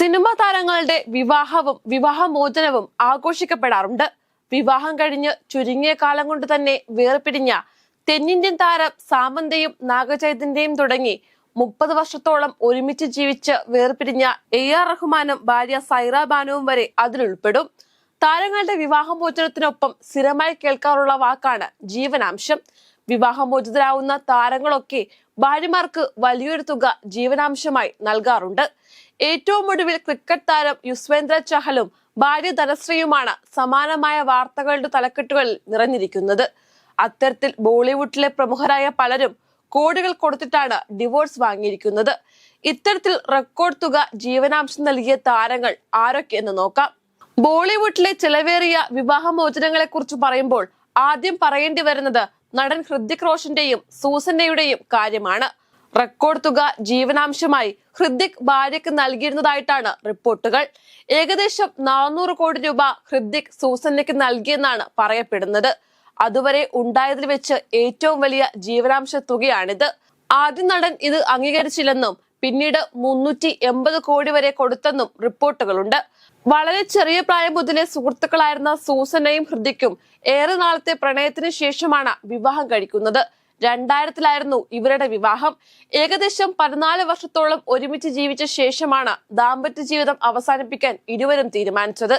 Cinema താരങ്ങളുടെ വിവാഹവും വിവാഹമോചനവും ആഘോഷിക്കപ്പെടാറുണ്ട്. വിവാഹം കഴിഞ്ഞ് ചുരുങ്ങിയ കാലം കൊണ്ട് തന്നെ വേർപിരിഞ്ഞ തെന്നിന്ത്യൻ താരം സാമന്തയും നാഗചൈതന്റെയും തുടങ്ങി മുപ്പത് വർഷത്തോളം ഒരുമിച്ച് ജീവിച്ച് വേർപിരിഞ്ഞ എ ആർ റഹ്മാനും ഭാര്യ സൈറ ബാനുവും വരെ അതിലുൾപ്പെടും. താരങ്ങളുടെ വിവാഹമോചനത്തിനൊപ്പം സ്ഥിരമായി കേൾക്കാറുള്ള വാക്കാണ് ജീവനാംശം. വിവാഹമോചിതരാവുന്ന താരങ്ങളൊക്കെ ഭാര്യമാർക്ക് വലിയൊരു തുക ജീവനാംശമായി നൽകാറുണ്ട്. ഏറ്റവും ഒടുവിൽ ക്രിക്കറ്റ് താരം യുസ്വേന്ദ്ര ചഹലും ഭാര്യ ധനശ്രീയുമാണ് സമാനമായ വാർത്തകളുടെ തലക്കെട്ടുകളിൽ നിറഞ്ഞിരിക്കുന്നത്. അത്തരത്തിൽ ബോളിവുഡിലെ പ്രമുഖരായ പലരും കോടികൾ കൊടുത്തിട്ടാണ് ഡിവോഴ്സ് വാങ്ങിയിരിക്കുന്നത്. ഇത്തരത്തിൽ റെക്കോർഡ് തുക ജീവനാംശം നൽകിയ താരങ്ങൾ ആരൊക്കെ എന്ന് നോക്കാം. ബോളിവുഡിലെ ചെലവേറിയ വിവാഹമോചനങ്ങളെ കുറിച്ച് പറയുമ്പോൾ ആദ്യം പറയേണ്ടി വരുന്നത് നടൻ ഹൃത്തിക് റോഷന്റെയും സൂസന്നയുടെയും കാര്യമാണ്. റെക്കോർഡ് തുക ജീവനാംശമായി ഹൃദിക് ഭാര്യയ്ക്ക് നൽകിയിരുന്നതായിട്ടാണ് റിപ്പോർട്ടുകൾ. ഏകദേശം നാനൂറ് കോടി രൂപ ഹൃദിക് സൂസന്നയ്ക്ക് നൽകിയെന്നാണ് പറയപ്പെടുന്നത്. അതുവരെ ഉണ്ടായതിൽ വെച്ച് ഏറ്റവും വലിയ ജീവനാംശ തുകയാണിത്. ആദ്യ നടൻ ഇത് അംഗീകരിച്ചില്ലെന്നും പിന്നീട് മുന്നൂറ്റി എൺപത് കോടി വരെ കൊടുത്തെന്നും റിപ്പോർട്ടുകളുണ്ട്. വളരെ ചെറിയ പ്രായം മുതലേ സുഹൃത്തുക്കളായിരുന്ന സൂസനയും ഹൃദിക്കും ഏറെ നാളത്തെ പ്രണയത്തിന് ശേഷമാണ് വിവാഹം കഴിക്കുന്നത്. രണ്ടായിരത്തിലായിരുന്നു ഇവരുടെ വിവാഹം. ഏകദേശം പതിനാല് വർഷത്തോളം ഒരുമിച്ച് ജീവിച്ച ശേഷമാണ് ദാമ്പത്യ ജീവിതം അവസാനിപ്പിക്കാൻ ഇരുവരും തീരുമാനിച്ചത്.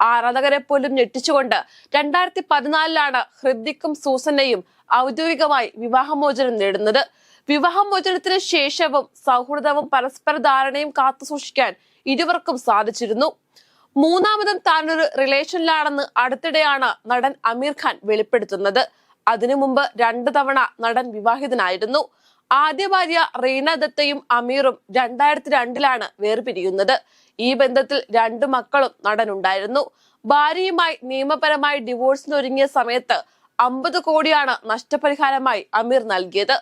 ആരാധകരെ പോലും ഞെട്ടിച്ചുകൊണ്ട് രണ്ടായിരത്തി പതിനാലിലാണ് ഹൃദിക്കും സൂസനയും ഔദ്യോഗികമായി വിവാഹമോചനം നേടുന്നത്. വിവാഹമോചനത്തിന് ശേഷവും സൗഹൃദവും പരസ്പര ധാരണയും കാത്തു സൂക്ഷിക്കാൻ ഇരുവർക്കും സാധിച്ചിരുന്നു. മൂന്നാമതും താനൊരു റിലേഷനിലാണെന്ന് അടുത്തിടെയാണ് നടൻ അമീർ ഖാൻ വെളിപ്പെടുത്തുന്നത്. അതിനു മുമ്പ് രണ്ടു തവണ നടൻ വിവാഹിതനായിരുന്നു. ആദ്യ ഭാര്യ റീന ദത്തയും അമീറും രണ്ടായിരത്തി രണ്ടിലാണ് വേർപിരിയുന്നത്. ഈ ബന്ധത്തിൽ രണ്ടു മക്കളും നടനുണ്ടായിരുന്നു. ഭാര്യയുമായി നിയമപരമായി ഡിവോഴ്സിനൊരുങ്ങിയ സമയത്ത് അമ്പത് കോടിയാണ് നഷ്ടപരിഹാരമായി അമീർ നൽകിയത്.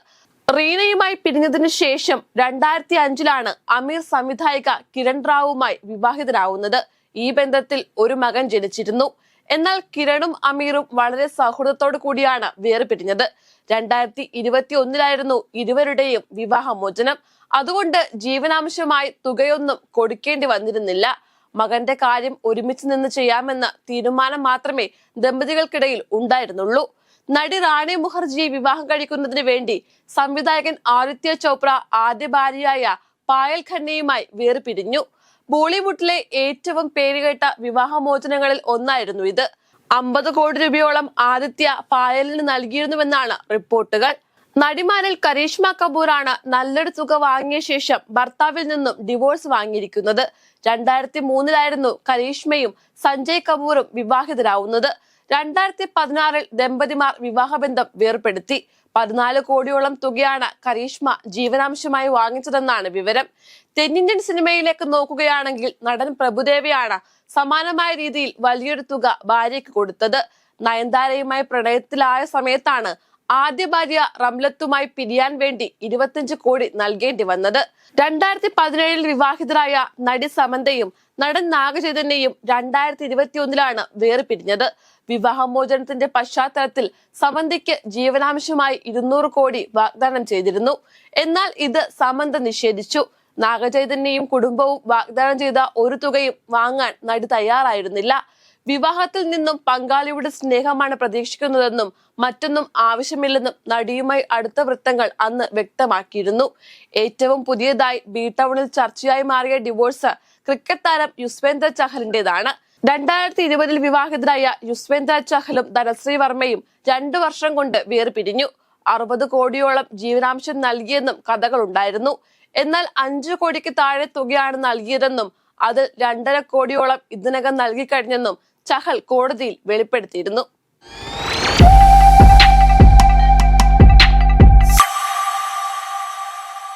റീനയുമായി പിരിഞ്ഞതിനു ശേഷം രണ്ടായിരത്തി അഞ്ചിലാണ് അമീർ സംവിധായിക കിരൺ റാവുമായി വിവാഹിതരാവുന്നത്. ഈ ബന്ധത്തിൽ ഒരു മകൻ ജനിച്ചിരുന്നു. എന്നാൽ കിരണും അമീറും വളരെ സൗഹൃദത്തോടു കൂടിയാണ് വേർപിരിഞ്ഞത്. രണ്ടായിരത്തി ഇരുപത്തി ഒന്നിലായിരുന്നു ഇരുവരുടെയും വിവാഹമോചനം. അതുകൊണ്ട് ജീവനാംശമായി തുകയൊന്നും കൊടുക്കേണ്ടി വന്നിരുന്നില്ല. മകന്റെ കാര്യം ഒരുമിച്ച് നിന്ന് ചെയ്യാമെന്ന തീരുമാനം മാത്രമേ ദമ്പതികൾക്കിടയിൽ ഉണ്ടായിരുന്നുള്ളൂ. നടി റാണി മുഖർജിയെ വിവാഹം കഴിക്കുന്നതിന് വേണ്ടി സംവിധായകൻ ആദിത്യ ചോപ്ര ആദ്യ ഭാര്യയായ പായൽ ഖന്നയുമായി വേർപിരിഞ്ഞു. ബോളിവുഡിലെ ഏറ്റവും പേരുകേട്ട വിവാഹമോചനങ്ങളിൽ ഒന്നായിരുന്നു ഇത്. അമ്പത് കോടി രൂപയോളം ആദിത്യ പായലിന് നൽകിയിരുന്നുവെന്നാണ് റിപ്പോർട്ടുകൾ. നടിമാരിൽ കരീഷ്മ കപൂറാണ് നല്ലൊരു തുക വാങ്ങിയ ശേഷം ഭർത്താവിൽ നിന്നും ഡിവോഴ്സ് വാങ്ങിയിരിക്കുന്നത്. രണ്ടായിരത്തി മൂന്നിലായിരുന്നു കരീഷ്മയും സഞ്ജയ് കപൂറും വിവാഹിതരാവുന്നത്. രണ്ടായിരത്തി പതിനാറിൽ ദമ്പതിമാർ വിവാഹബന്ധം വേർപ്പെടുത്തി. പതിനാല് കോടിയോളം തുകയാണ് കരീഷ്മ ജീവനാംശമായി വാങ്ങിച്ചതെന്നാണ് വിവരം. തെന്നിന്ത്യൻ സിനിമയിലേക്ക് നോക്കുകയാണെങ്കിൽ നടൻ പ്രഭുദേവയാണ് സമാനമായ രീതിയിൽ വലിയൊരു തുക ഭാര്യയ്ക്ക് കൊടുത്തത്. നയൻതാരയുമായി പ്രണയത്തിലായ സമയത്താണ് ആദ്യ ഭാര്യ റംലത്തുമായി പിരിയാൻ വേണ്ടി ഇരുപത്തിയഞ്ച് കോടി നൽകേണ്ടി വന്നത്. രണ്ടായിരത്തി പതിനേഴിൽ വിവാഹിതരായ നടി സമന്തയും നടൻ നാഗചൈതന്യയും രണ്ടായിരത്തി ഇരുപത്തി ഒന്നിലാണ് വേർപിരിഞ്ഞത്. വിവാഹമോചനത്തിന്റെ പശ്ചാത്തലത്തിൽ സമന്തയ്ക്ക് ജീവനാംശമായി ഇരുന്നൂറ് കോടി വാഗ്ദാനം ചെയ്തിരുന്നു. എന്നാൽ ഇത് സമന്ത നിഷേധിച്ചു. നാഗചൈതന്യയും കുടുംബവും വാഗ്ദാനം ചെയ്ത ഒരു തുകയും വാങ്ങാൻ നടി തയ്യാറായിരുന്നില്ല. വിവാഹത്തിൽ നിന്നും പങ്കാളിയുടെ സ്നേഹമാണ് പ്രതീക്ഷിക്കുന്നതെന്നും മറ്റൊന്നും ആവശ്യമില്ലെന്നും നടിയുമായി അടുത്ത വൃത്തങ്ങൾ അന്ന് വ്യക്തമാക്കിയിരുന്നു. ഏറ്റവും പുതിയതായി ബി ടൗണിൽ ചർച്ചയായി മാറിയ ഡിവോഴ്സ് ക്രിക്കറ്റ് താരം യുസ്വേന്ദ്ര ചഹലിന്റേതാണ്. രണ്ടായിരത്തി ഇരുപതിൽ വിവാഹിതരായ യുസ്വേന്ദ്ര ചഹലും ധനശ്രീ വർമ്മയും രണ്ടു വർഷം കൊണ്ട് വേർപിരിഞ്ഞു. അറുപത് കോടിയോളം ജീവനാംശം നൽകിയെന്നും കഥകളുണ്ടായിരുന്നു. എന്നാൽ അഞ്ചു കോടിക്ക് താഴെ തുകയാണ് നൽകിയതെന്നും അത് രണ്ടര കോടിയോളം ഇതിനകം നൽകിക്കഴിഞ്ഞെന്നും ചഹൽ കോടതിയിൽ വെളിപ്പെടുത്തിയിരുന്നു